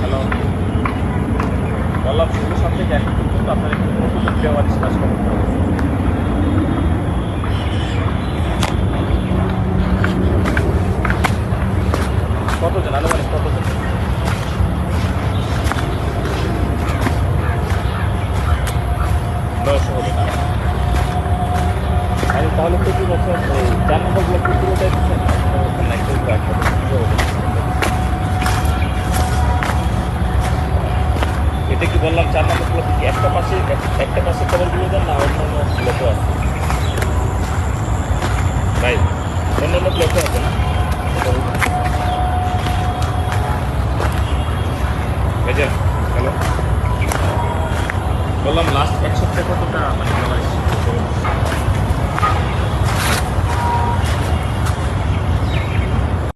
Hello বললাম শুধু সব থেকে এখন কিন্তু আপনার একটু নতুন ব্যবহার ডিসকাস করতে হবে কতজন আনুমানিক কতজন দশ হবে না তাহলে প্রতি বছর জানাটা গুলো প্রতি বছর এটা কি বললাম, চার নম্বর ব্লক কি একটা পাশে এক- একটা পাশে খবরগুলো দেন না, অন্য অন্য ব্লকও আছে। ভাই, অন্য অন্য ব্লকও আছে না? হ্যালো বললাম লাস্ট এক সপ্তাহে কতটা মানে